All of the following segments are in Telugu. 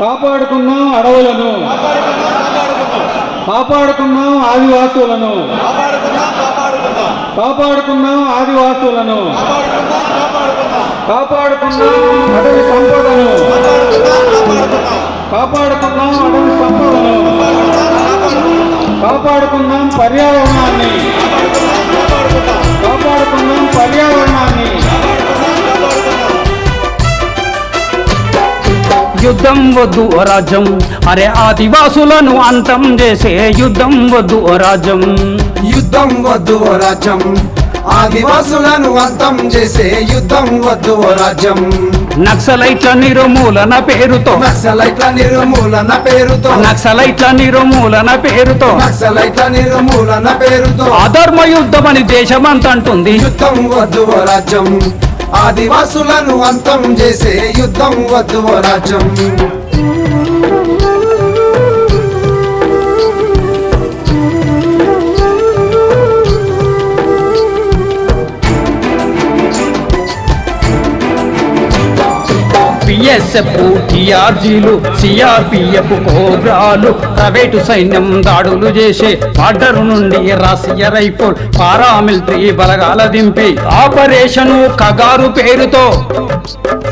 కాపాడుకున్నాం అడవులను. కాపాడుకున్నాం ఆదివాసులను. కాపాడుకున్నాం ఆదివాసులను. కాపాడుకున్నాం అడవి సంపదను. కాపాడుకున్నాం అడవి సంపదను. కాపాడుకున్నాం పర్యావరణాన్ని. యుద్ధం వద్దు ఓ రాజ్యం. అరే ఆదివాసులను అంతం చేసే యుద్ధం వద్దు ఓ రాజ్యం. యుద్ధం వద్దు ఓ రాజ్యం. ఆదివాసులను అంతం చేసే యుద్ధం వద్దు ఓ రాజ్యం. నక్సలైట్ల నిర్మూలన పేరుతో. నక్సలైట్ల నిర్మూలన పేరుతో. నక్సలైట్ల నిర్మూలన పేరుతో. నక్సలైట్ల నిర్మూలన పేరుతో. అధర్మ యుద్ధమని దేశమంతంటుంది. యుద్ధం వద్దు ఓ రాజ్యం. ఆదివాసులను అంతం చేసే యుద్ధం వద్దు రాజ్యం. పిఎస్ఎఫ్ టిఆర్జీలు సిఆర్పిఎఫ్ కోబ్రాలు ప్రైవేటు సైన్యం దాడులు చేసే బార్డర్ నుండి రష్య రైఫుల్ పారామిలిటరీ బలగాల దింపి ఆపరేషను కగారు పేరుతో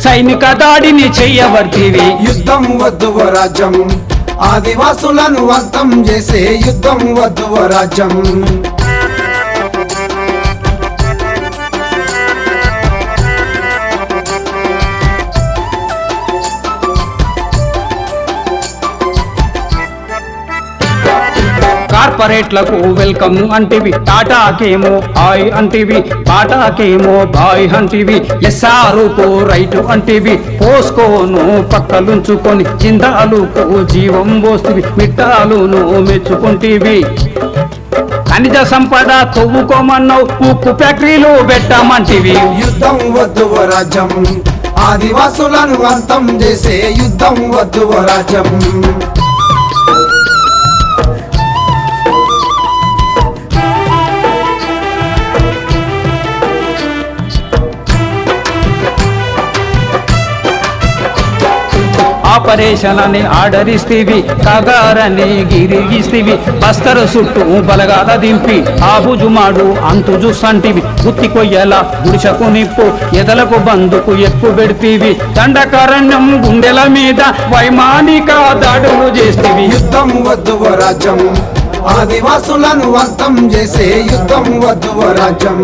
సైనిక దాడిని చెయ్యబర్తివి యుద్ధం వద్దు రాజ్యం ఆదివాసులను అంతం చేసే యుద్ధం వద్దు రాజ్యం. కార్పొరేట్లకు వెల్కమ్ అంటివి. టాటాకేమో హాయ్ అంటివి. బాటాకేమో బాయ్ అంటివి. ఎస్ఆర్కు రైటు అంటివి. పోసుకోను పక్కలుంచుకొని చిందాలుకు జీవం పోస్తివి. మిట్టాలును మెచ్చుకుంటేవి. ఖనిజ సంపద తవ్వుకోమన్నావు. ఉక్కు ఫ్యాక్టరీలు పెట్టమంటివి. యుద్ధం వద్దు రాజ్యం ఆదివాసులను అంతం చేసే యుద్ధం వద్దు రాజ్యం ఆపరేషన్ అని ఆర్డర్ ఇస్తేవి కగారని గిరిగిస్తేవి. బస్తరు చుట్టూ బలగాల దింపి ఆబుజుమాడు అంతు చూసంటివి గుత్తి కొయ్యల గుడిసకు నిప్పు ఎదలకు బందుకు ఎక్కు పెడితీవి. దండకారణ్యం గుండెల మీద వైమానిక దాడులు చేస్తేవి. యుద్ధం వద్దు రాజ్యం ఆదివాసులను అంతం చేసే యుద్ధం వద్దు ఓ రాజ్యం.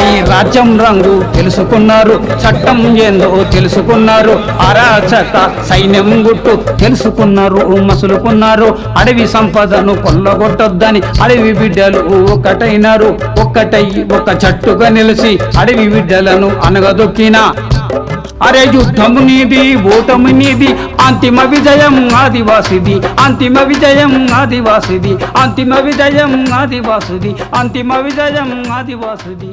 మీ రాజ్యం రంగు తెలుసుకున్నారు చట్టం ఏందో తెలుసుకున్నారు అరాచక సైన్యం గుట్టు తెలుసుకున్నారు మసులుకున్నారు అడవి సంపదను కొల్లగొట్టొద్దని అడవి బిడ్డలు ఒక్కటైనారు ఒక్కటై ఒక చట్టుగా నిలిచి అడవి బిడ్డలను అనగదొక్కిన. అరే యుద్ధం నీది ఓటము నీది అంతిమ విజయం ఆదివాసిది అంతిమ విజయం ఆదివాసిది అంతిమ విజయం ఆదివాసిది అంతిమ విజయం ఆదివాసిది.